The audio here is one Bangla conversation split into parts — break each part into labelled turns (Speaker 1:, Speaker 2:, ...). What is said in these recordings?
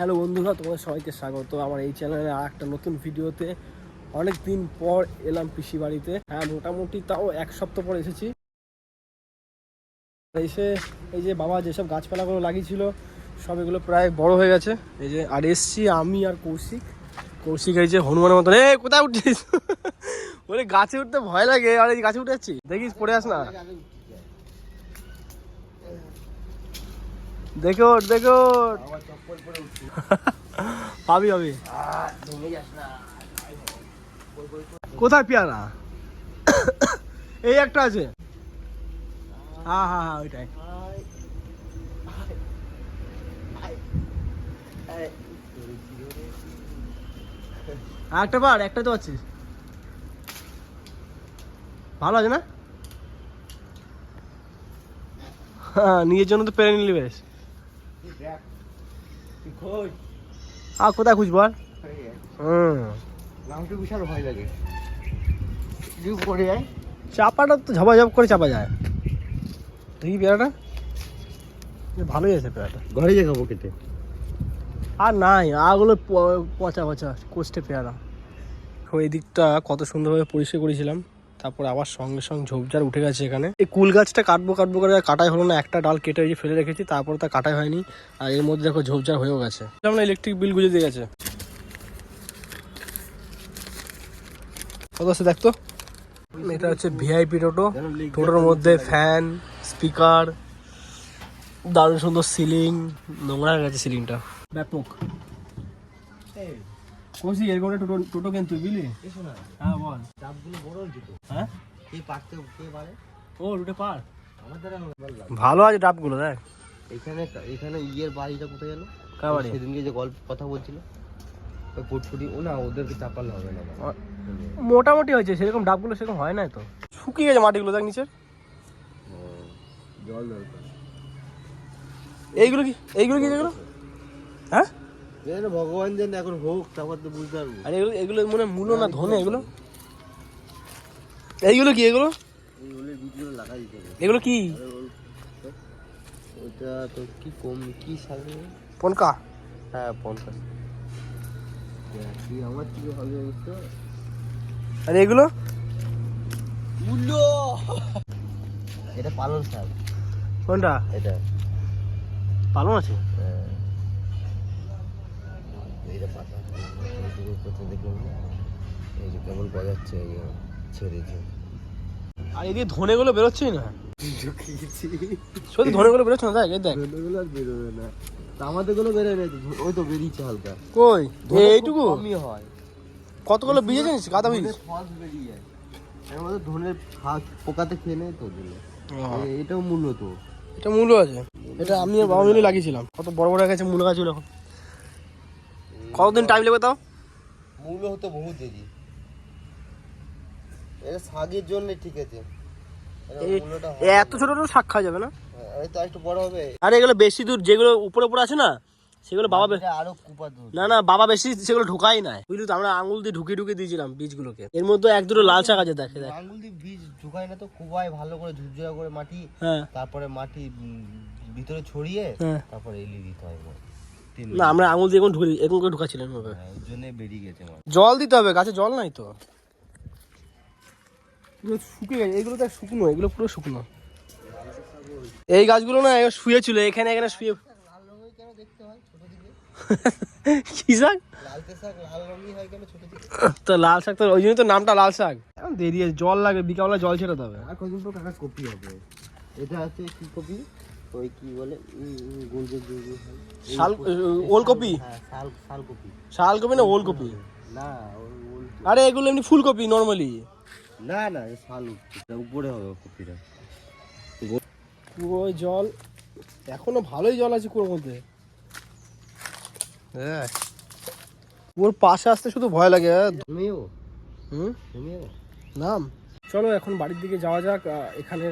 Speaker 1: হ্যালো বন্ধুরা, তোমাদের সবাইকে স্বাগত। আমার এই চ্যানেলে আর একটা নতুন ভিডিওতে। অনেক দিন পর এলাম পিসি বাড়িতে। হ্যাঁ মোটামুটি তাও এক সপ্তাহ পর এসেছি। এসে এই যে বাবা, যেসব গাছপালাগুলো লাগিয়েছিল, সব এগুলো প্রায় বড় হয়ে গেছে। এই যে, আর এসছি আমি আর কৌশিক। কৌশিক এই যে হনুমানের মতন। এ কোথায় উঠছিস? বলে গাছে উঠতে ভয় লাগে। আর এই গাছে উঠে যাচ্ছি। দেখিস, পড়ে আস না। দেখো দেখো পাবি পাবি। কোথায় পেয়ারা? এই একটা আছে। হ্যাঁ হ্যাঁ হ্যাঁ ওইটাই। আর একটা পার, একটা তো আছিস ভালো আছে না? হ্যাঁ নিজের জন্য তো পেরে নিলি বেশ। আর কোথায় খুঁজবো আর? হুম।
Speaker 2: নামটা বিশাল ভয় লাগে। যদি পড়ে যায়।
Speaker 1: চাপাটা তো ঝপাঝপ করে চাপা যায়। দেখি পেয়ারাটা। ভালোই আছে পেয়ারাটা।
Speaker 2: ঘরে যে খাব কেটে
Speaker 1: আর নাই আগুলো প- পচা পচা কোষ্ঠে পেয়ারা। এই দিকটা কত সুন্দরভাবে পরিষ্কার করেছিলাম। তারপর আবার সঙ্গে সঙ্গে ঝোপঝাড় উঠে গেছে এখানে। এই কুল গাছটা কাটবো কাটবো করে কাটাই হলো না, একটা ডাল কেটে যে ফেলে রেখেছি, তারপর তা কাটাই হয়নি, আর এর মধ্যে দেখো ঝোপঝাড় হয়েও গেছে। যেমন ইলেকট্রিক বিল গুজে দিয়ে গেছে। কত দেখতো এটা হচ্ছে ভিআইপি টোটো, টোটোর মধ্যে ফ্যান স্পিকার দারুণ সুন্দর সিলিং নোংরা হয়ে গেছে সিলিংটা ব্যাপক। কৌশি এর একটা টোটো টোটো কেন তুই বুঝলি
Speaker 2: এসো না।
Speaker 1: হ্যাঁ বল।
Speaker 2: চাপগুলো বড় হয়েছে তো।
Speaker 1: হ্যাঁ?
Speaker 2: কে পারতে কে পারে?
Speaker 1: ও রুটে পার।
Speaker 2: আমার দ্বারা
Speaker 1: ভালো আছে ডাবগুলো দেখ।
Speaker 2: এখানে এখানে ইয়ের বাড়িটা কোথায় গেল
Speaker 1: কার বাড়ি?
Speaker 2: সেদিনকে যে গল্প কথা বলছিল ওই ফুটফুটি ও না ওদেরকে চাপালে হবে না।
Speaker 1: মোটামুটি হয়েছে সেরকম ডাবগুলো সেরকম হয় না তো। শুকিয়ে গেছে মাটিগুলো দেখ নিচের।
Speaker 2: ও, জল দরকার।
Speaker 1: এইগুলো কি? এইগুলো কি এগুলো হ্যাঁ?
Speaker 2: যেন ভগবান যেন এখন হোক তারপর তো বুঝতে পারব।
Speaker 1: আর এগুলো এগুলো মনে মূলো না ধনে এগুলো? এইগুলো কি এগুলো? এগুলো কি?
Speaker 2: ওইটা তো কি কম কি শাক
Speaker 1: পনকা।
Speaker 2: হ্যাঁ পঞ্চাশ কি আমার কি হবে
Speaker 1: আর এগুলো?
Speaker 2: মূল্য এটা পালন শাক।
Speaker 1: কোনটা?
Speaker 2: এটা।
Speaker 1: পালন আছে?
Speaker 2: পাতা এইটুকু দেখলাম এই যে কেমন গজাচ্ছে এই ছেড়েছে
Speaker 1: আর এদিকে ধনেগুলো বেরোচ্ছেই না? সত্যি ধনেগুলো বেরোচ্ছে না? দেখ দেখ।
Speaker 2: ধনেগুলো আর বেরোবে না আমাদেরগুলো বেরোয় না ওই তো বেরিয়েছে হালকা।
Speaker 1: কই? এইটুকু?
Speaker 2: কমই হয়।
Speaker 1: কতগুলো বীজ জানিস? গাদা বীজ
Speaker 2: ধনে বেরিয়ে যায়। এর মধ্যে ধনের ফাঁক পোকাতে খেয়ে নেয় তো এটাও মূল্য তো।
Speaker 1: এটা মূল্য আছে। এটা আমি বাবা মিলে লাগিয়েছিলাম। কত বড় বড় গেছে মূল গাছগুলো এখন। কতদিন টাইম লাগবে তাও?
Speaker 2: মূল্য হতো বহু দেরি। এটা শাকের জন্য ঠিক আছে।
Speaker 1: এত ছোট ছোট শাক খাওয়া যাবে না?
Speaker 2: এই একটু বড় হবে।
Speaker 1: আর এগুলো বেশি দূর যেগুলো উপরে উপরে আছে না সেগুলো বাবা
Speaker 2: আরও
Speaker 1: না না বাবা বেশি সেগুলো ঢোকাই নাই। বুঝলি তো আমরা আঙুল দিয়ে ঢুকিয়ে ঢুকিয়ে দিয়েছিলাম বীজগুলোকে। এর মধ্যে এক দুটো লাল শাক আছে দেখে দেখ।
Speaker 2: আঙ্গুল দিয়ে বীজ ঢুকায় না তো ভালো করে ঝুরঝুরা করে মাটি
Speaker 1: হ্যাঁ।
Speaker 2: তারপরে মাটি ভিতরে ছড়িয়ে
Speaker 1: হ্যাঁ।
Speaker 2: তারপরে এলি দিতে হয়।
Speaker 1: না আমরা আঙুল দিয়ে এখন ঢুকি এখন করে ঢুকাচ্ছিলাম
Speaker 2: হ্যাঁ, জন্য বেরিয়ে গেছে
Speaker 1: জল দিতে হবে গাছে জল নাই তো। শুকিয়ে গেছে এগুলো তো শুকনো এগুলো পুরো শুকনো। এই গাছগুলো না এবার শুয়েছিল এখানে এখানে শুয়ে।
Speaker 2: লাল দেখতে হয় ছোট
Speaker 1: কি শাক?
Speaker 2: লাল রঙই হয় কেন ছোট দিকে?
Speaker 1: তো লাল শাক তো ওই জন্য তো নামটা লাল শাক। এখন দেরি জল লাগে বিকালবেলা জল ছেটাতে হবে।
Speaker 2: আর কদিন পর কাকা কপি হবে? এটা আছে কি কপি? ওই কি বলে? গোল গোল
Speaker 1: শাল ওলকপি
Speaker 2: হ্যাঁ। শাল শাল কপি
Speaker 1: শাল কপি না ওলকপি?
Speaker 2: না
Speaker 1: আরে এগুলো এমনি ফুলকপি নর্মালি
Speaker 2: না না শাল উপরে হবে কপিটা।
Speaker 1: ওই জল। এখনও ভালোই জল আছে কুয়োর মধ্যে। হ্যাঁ। ওর পাশে আসতে শুধু ভয় লাগে।
Speaker 2: তুমিও?
Speaker 1: হুম?
Speaker 2: তুমিও?
Speaker 1: নাম? চলো এখন বাড়ির দিকে যাওয়া যাক এখানে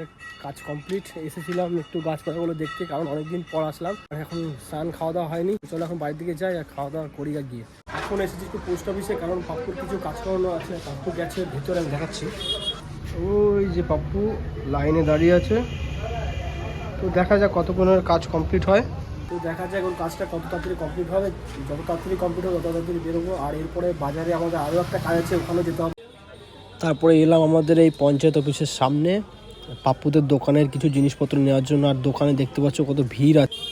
Speaker 1: কাজ কমপ্লিট এসেছিলাম একটু গাছপালাগুলো দেখতে, কারণ অনেকদিন পর আসলাম, আর এখন স্নান খাওয়া দাওয়া হয়নি। চলো এখন বাড়ির দিকে যাই আর খাওয়া দাওয়া করি আর গিয়ে। এখন এসেছি একটু পোস্ট অফিসে কারণ পাপ্পুর কিছু কাজ করানো আছে পাপ্পু গেছে, ভিতরে আমি দেখাচ্ছি। ওই যে পাপ্পু লাইনে দাঁড়িয়ে আছে। তো দেখা যাক কতক্ষণের কাজ কমপ্লিট হয়। তো দেখা যায় এখন কাজটা কত তাড়াতাড়ি কমপ্লিট হবে। যত তাড়াতাড়ি কমপ্লিট হবে, তত তাড়াতাড়ি বেরোবো। আর এরপরে বাজারে আমাদের আরও একটা কাজ আছে, ওখানে যেতে হবে। তারপরে এলাম আমাদের এই পঞ্চায়েত অফিসের সামনে। পাপ্পুদের দোকানের কিছু জিনিসপত্র নেওয়ার জন্য, আর দোকানে দেখতে পাচ্ছ কত ভিড় আছে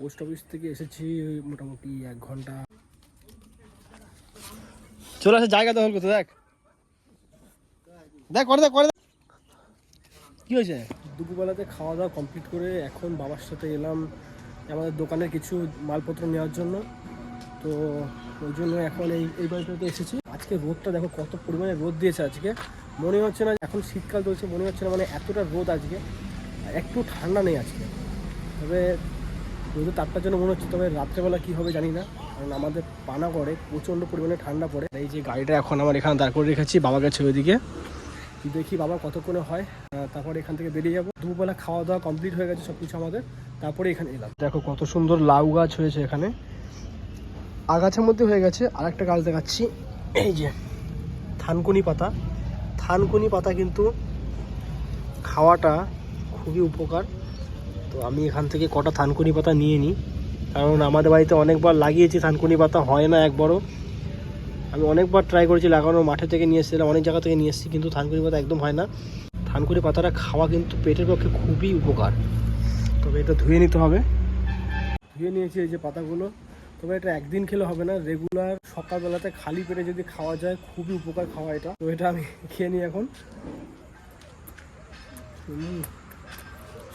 Speaker 1: পোস্ট অফিস থেকে এসেছি মোটামুটি এক ঘণ্টা। চলে আসে জায়গা দখল করতে দেখ। দেখ, করে দেখ, করে। কি হয়েছে? দুপুরবেলাতে খাওয়া দাওয়া কমপ্লিট করে এখন বাবার সাথে এলাম আমাদের দোকানের কিছু মালপত্র নেওয়ার জন্য। তো ওই জন্য এখন এই এই বাড়িটাতে এসেছি। আজকে রোদটা দেখো কত পরিমাণে রোদ দিয়েছে আজকে। মনে হচ্ছে না, এখন শীতকাল চলছে, মনে হচ্ছে না মানে এতটা রোদ আজকে। একটু ঠান্ডা নেই আজকে। তবে রোদের তাপটার জন্য মনে হচ্ছে, তবে রাত্রেবেলা কী হবে জানি না। কারণ আমাদের পানা করে প্রচণ্ড পরিমাণে ঠান্ডা পড়ে। এই যে গাড়িটা এখন আমার এখানে দাঁড় করে রেখেছি বাবা গেছে ওইদিকে দেখি বাবা কতক্ষণে হয়। তারপরে এখান থেকে বেরিয়ে যাব। দুপুরবেলা খাওয়া দাওয়া কমপ্লিট হয়ে গেছে সব কিছু আমাদের। তারপরে এখানে এলাম। দেখো কত সুন্দর লাউ গাছ হয়েছে এখানে। আগাছার মধ্যে হয়ে গেছে আর একটা গাছ দেখাচ্ছি। এই যে, থানকুনি পাতা। থানকুনি পাতা কিন্তু খাওয়াটা খুবই উপকার। তো আমি এখান থেকে কটা থানকুনি পাতা নিয়ে নিই। কারণ আমাদের বাড়িতে অনেকবার লাগিয়েছি, থানকুনি পাতা হয় না একবারও। আমি অনেকবার ট্রাই করেছি লাগানো মাঠে থেকে নিয়ে এসেছিলাম অনেক জায়গা থেকে নিয়ে এসেছি, কিন্তু থানকুনি পাতা একদম হয় না। থানকুনি পাতাটা খাওয়া কিন্তু পেটের পক্ষে খুবই উপকার। তবে এটা ধুয়ে নিতে হবে। ধুয়ে নিয়েছি এই যে পাতাগুলো। তবে এটা একদিন খেলে হবে না রেগুলার সকালবেলাতে খালি পেটে যদি খাওয়া যায়, খুবই উপকার খাওয়া এটা। তো এটা আমি খেয়ে নিই এখন।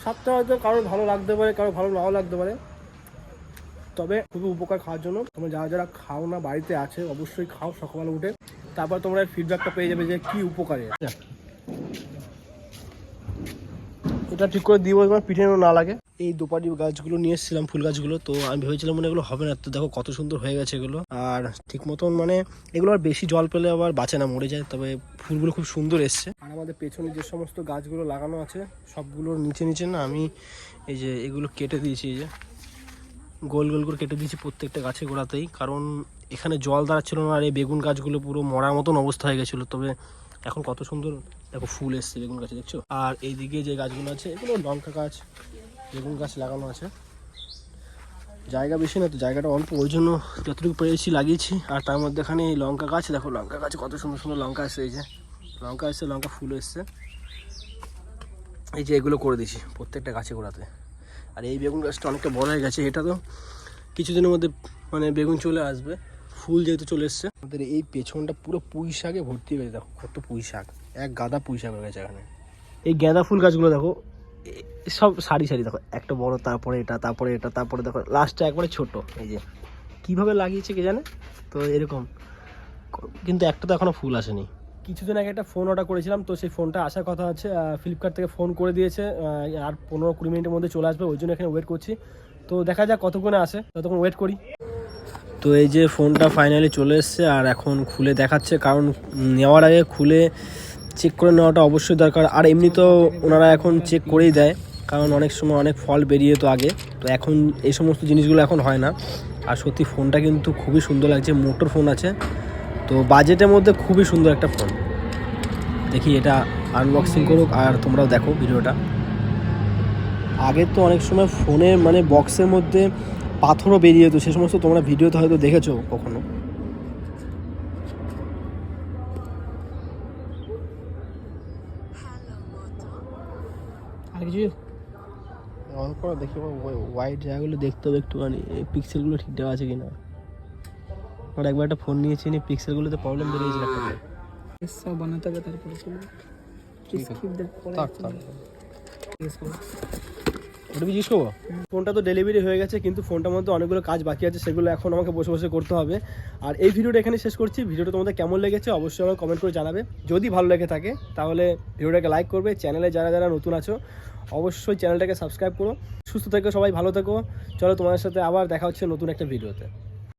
Speaker 1: স্বাদটা হয়তো কারোর ভালো লাগতে পারে, কারোর ভালো নাও লাগতে পারে। তবে খুবই উপকার খাওয়ার জন্য। তোমরা যারা যারা খাও না বাড়িতে আছে অবশ্যই খাও সকালবেলা উঠে। তারপর তোমরা ফিডব্যাকটা পেয়ে যাবে যে কি উপকারে। এটা ঠিক করে দিব তোমার পিঠে না লাগে। এই দুপাটি গাছগুলো নিয়ে এসেছিলাম ফুল গাছগুলো তো আমি ভেবেছিলাম মানে এগুলো হবে না। তো দেখো কত সুন্দর হয়ে গেছে এগুলো। আর ঠিক মতন মানে এগুলো আর বেশি জল পেলে আবার বাঁচে না মরে যায়। তবে ফুলগুলো খুব সুন্দর এসছে। আর আমাদের পেছনে যে সমস্ত গাছগুলো লাগানো আছে সবগুলোর নিচে নিচে না আমি এই যে এগুলো কেটে দিয়েছি এই যে। গোল গোল করে কেটে দিয়েছি প্রত্যেকটা গাছে গোড়াতেই। কারণ এখানে জল দাঁড়াচ্ছিল না আর এই বেগুন গাছগুলো পুরো মরার মতন অবস্থা হয়ে গেছিল। তবে এখন কত সুন্দর, দেখো ফুল এসছে বেগুন গাছে, দেখছ? আর এইদিকে যে গাছগুলো আছে, এগুলো লঙ্কা গাছ, বেগুন গাছ লাগানো আছে। জায়গা বেশি না তো, জায়গাটা অল্প, ওই জন্য যতটুকু পেরেছি লাগিয়েছি। আর তার মধ্যে এখানে এই লঙ্কা গাছ, দেখো লঙ্কা গাছে কত সুন্দর সুন্দর লঙ্কা এসছে, এই যে। লঙ্কা এসছে, লঙ্কা ফুল এসছে। এই যে এগুলো করে দিয়েছি প্রত্যেকটা গাছে গোড়াতে। আর এই বেগুন গাছটা অনেকটা বড় হয়ে গেছে, এটা তো কিছুদিনের মধ্যে মানে বেগুন চলে আসবে, ফুল যেহেতু চলে এসছে। আমাদের এই পেছনটা পুরো পুঁই শাকে ভর্তি হয়ে গেছে, দেখো কত পুঁই শাক, এক গাদা পুঁই শাক হয়ে গেছে এখানে। এই গাঁদা ফুল গাছগুলো দেখো সব সারি সারি, দেখো একটা বড়, তারপরে এটা তারপরে এটা, তারপরে দেখো লাস্টটা একবারে ছোট, এই যে। কীভাবে লাগিয়েছে কে জানে? তো এরকম, কিন্তু একটা তো এখনও ফুল আসেনি। কিছুদিন আগে একটা ফোন অর্ডার করেছিলাম, তো সেই ফোনটা আসার কথা আছে ফ্লিপকার্ট থেকে ফোন করে দিয়েছে আর পনেরো কুড়ি মিনিটের মধ্যে চলে আসবে, ওই জন্য এখানে ওয়েট করছি। তো দেখা যাক কতক্ষণে আসে, ততক্ষণ ওয়েট করি। তো এই যে ফোনটা ফাইনালি চলে এসছে, আর এখন খুলে দেখাচ্ছে, কারণ নেওয়ার আগে খুলে চেক করে নেওয়াটা অবশ্যই দরকার। আর এমনি তো ওনারা এখন চেক করেই দেয়, কারণ অনেক সময় অনেক ফল বেরিয়ে তো আগে। তো এখন এই সমস্ত জিনিসগুলো এখন হয় না। আর সত্যি ফোনটা কিন্তু খুবই সুন্দর লাগছে, মোটর ফোন আছে। তো বাজেটের মধ্যে খুবই সুন্দর একটা ফোন দেখি এটা আনবক্সিং করুক আর তোমরাও দেখো ভিডিওটা। আগে তো অনেক সময় ফোনে মানে বক্সের মধ্যে পাথরও বেরিয়ে যেত, সে সমস্ত তোমরা ভিডিওতে হয়তো দেখেছ কখনো। আর কিছু? দেখি হোয়াইট জায়গাগুলো দেখতে হবে একটুখানি, এই পিক্সেলগুলো ঠিকঠাক আছে কিনা। আর একবার একটা ফোন নিয়েছি নি পিক্সেলগুলোতে প্রবলেম বেরিয়েছিল একটা
Speaker 3: সব বানাতে হবে তারপরে চলবে।
Speaker 1: ওটা জিজ্ঞেস করব? ফোনটা তো ডেলিভারি হয়ে গেছে কিন্তু ফোনটার মধ্যে অনেকগুলো কাজ বাকি আছে সেগুলো এখন আমাকে বসে বসে করতে হবে। আর এই ভিডিওটা এখানে শেষ করছি। ভিডিওটা তোমাদের কেমন লেগেছে অবশ্যই আমাকে কমেন্ট করে জানাবে। যদি ভালো লেগে থাকে তাহলে ভিডিওটাকে লাইক করবে। চ্যানেলে যারা যারা নতুন আছো অবশ্যই চ্যানেলটাকে সাবস্ক্রাইব করো। সুস্থ থেকো সবাই ভালো থেকো। চলো তোমাদের সাথে আবার দেখা হচ্ছে নতুন একটা ভিডিওতে